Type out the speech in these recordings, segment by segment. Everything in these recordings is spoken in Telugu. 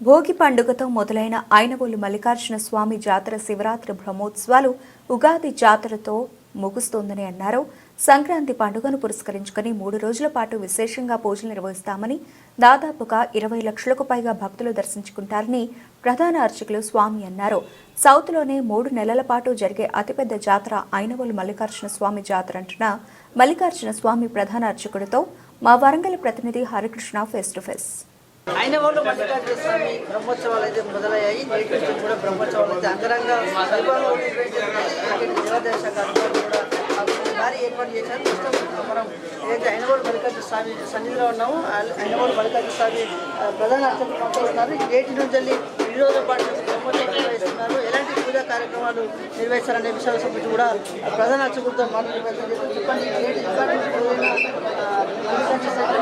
భోగి పండుగతో మొదలైన ఐనవోలు మల్లికార్జున స్వామి జాతర శివరాత్రి బ్రహ్మోత్సవాలు ఉగాది జాతరతో ముగుస్తోందని అన్నారు. సంక్రాంతి పండుగను పురస్కరించుకుని మూడు రోజుల పాటు విశేషంగా పూజలు నిర్వహిస్తామని దాదాపుగా ఇరవై లక్షలకు పైగా భక్తులు దర్శించుకుంటారని ప్రధాన అర్చకులు స్వామి అన్నారు. సౌత్లోనే మూడు నెలల పాటు జరిగే అతిపెద్ద జాతర ఐనవోలు మల్లికార్జున స్వామి జాతర అంటున్న మల్లికార్జున స్వామి ప్రధాన అర్చకుడితో మా వరంగల్ ప్రతినిధి హరికృష్ణ ఫేస్ టు ఫేస్. అయిన వాళ్ళు మల్లికార్జున స్వామి బ్రహ్మోత్సవాలు అయితే మొదలయ్యాయి. నేటి నుంచి కూడా బ్రహ్మోత్సవాలు అయితే అంగరంగ వైభవంగా కూడా భారీ ఏర్పాటు చేశారు. ప్రస్తుతం మనం ఏదైతే అయినవాడు మల్లికార్జున స్వామి సన్నిధిలో ఉన్నాము అయినవాడు మల్లికార్జున స్వామి ప్రధాన అర్చకులు పంపిస్తున్నారు నేటి నుంచి వెళ్ళి ఈ రోజుల పాటు బ్రహ్మోత్సవాలు నిర్వహిస్తున్నారు. ఎలాంటి పూజా కార్యక్రమాలు నిర్వహిస్తారనే విషయాల సంబంధించి కూడా ప్రధాన అర్చకులతో మాట్లాడి చెప్పండి. నేటి ఇక్కడ నుంచి మొదలైన, ఆ, మల్లికార్జున స్వామి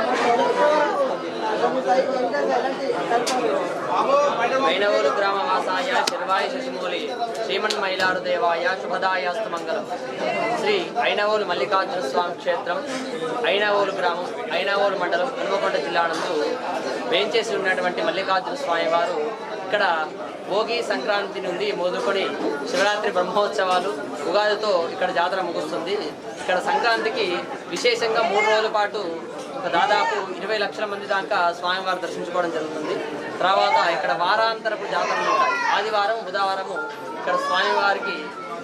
వైనవూరు గ్రామ వాసాయ శర్వాయ శశిమూలి శ్రీమన్ మైలాడు దేవాయ శుభదాయాస్తు మంగళం శ్రీ ఐనవోలు మల్లికార్జున స్వామి క్షేత్రం ఐనవోలు గ్రామం ఐనవోలు మండలం హనుమకొండ జిల్లా నందు వేంచేసి ఉన్నటువంటి మల్లికార్జున స్వామి వారు ఇక్కడ భోగి సంక్రాంతి నుండి మొదలుకొని శివరాత్రి బ్రహ్మోత్సవాలు ఉగాదితో ఇక్కడ జాతర ముగుస్తుంది. ఇక్కడ సంక్రాంతికి విశేషంగా మూడు రోజుల పాటు ఒక దాదాపు ఇరవై లక్షల మంది దాకా స్వామివారు దర్శించుకోవడం జరుగుతుంది. తర్వాత ఇక్కడ వారాంతరపు జాతరలు ఉంటాయి. ఆదివారం బుధవారము ఇక్కడ స్వామివారికి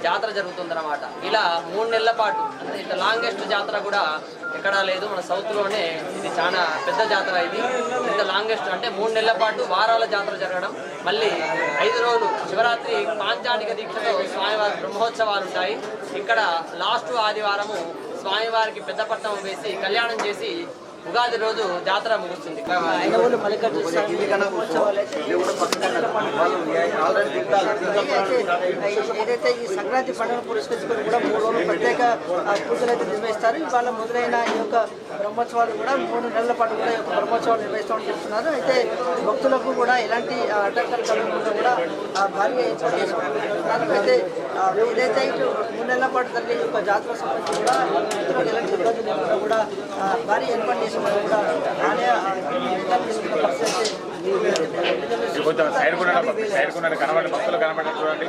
జాతర జరుగుతుందన్నమాట. ఇలా మూడు నెలల పాటు అంటే ఇంత లాంగెస్ట్ జాతర కూడా ఎక్కడా లేదు. మన సౌత్లోనే ఇది చాలా పెద్ద జాతర ఇది. ఇంత లాంగెస్ట్ అంటే మూడు నెలల పాటు వారాల జాతర జరగడం. మళ్ళీ ఐదు రోజులు శివరాత్రి పాంచానిక దీక్షతో స్వామివారి బ్రహ్మోత్సవాలు ఉంటాయి. ఇక్కడ లాస్ట్ ఆదివారము స్వామివారికి పెద్ద పట్టణం వేసి కళ్యాణం చేసి ఉగాది రోజు జాతర ముగుస్తుంది. ఈ సంక్రాంతి పండుగ ఏదైతే ఈ సంక్రాంతి పండుగను పురస్కరించుకొని కూడా మూడు రోజులు ప్రత్యేక పూజలు అయితే నిర్వహిస్తారు. ఇవాళ మొదలైన ఈ యొక్క బ్రహ్మోత్సవాలు కూడా మూడు నెలల పాటు కూడా ఈ యొక్క బ్రహ్మోత్సవాలు నిర్వహిస్తామని చెప్తున్నారు. అయితే భక్తులకు కూడా ఎలాంటి ఆటంకాలు కలగకుండా కూడా చేసుకుంటున్నారు అయితే ఏదైతే ఇటు మూడు నెలల పాటు ఈ యొక్క జాతర సంబంధించి కూడా భక్తులకు ఎలాంటి ఇబ్బందులు లేకుండా కూడా భారీ ఏర్పాటు చేసి మనం కూడా ఆలయ ఆ, నిర్ణయాలు తీసుకున్న పరిస్థితి కొంచెం సైడ్ కూడా సైడ్ కూడా కనబడి భక్తులు కనబడి చూడండి.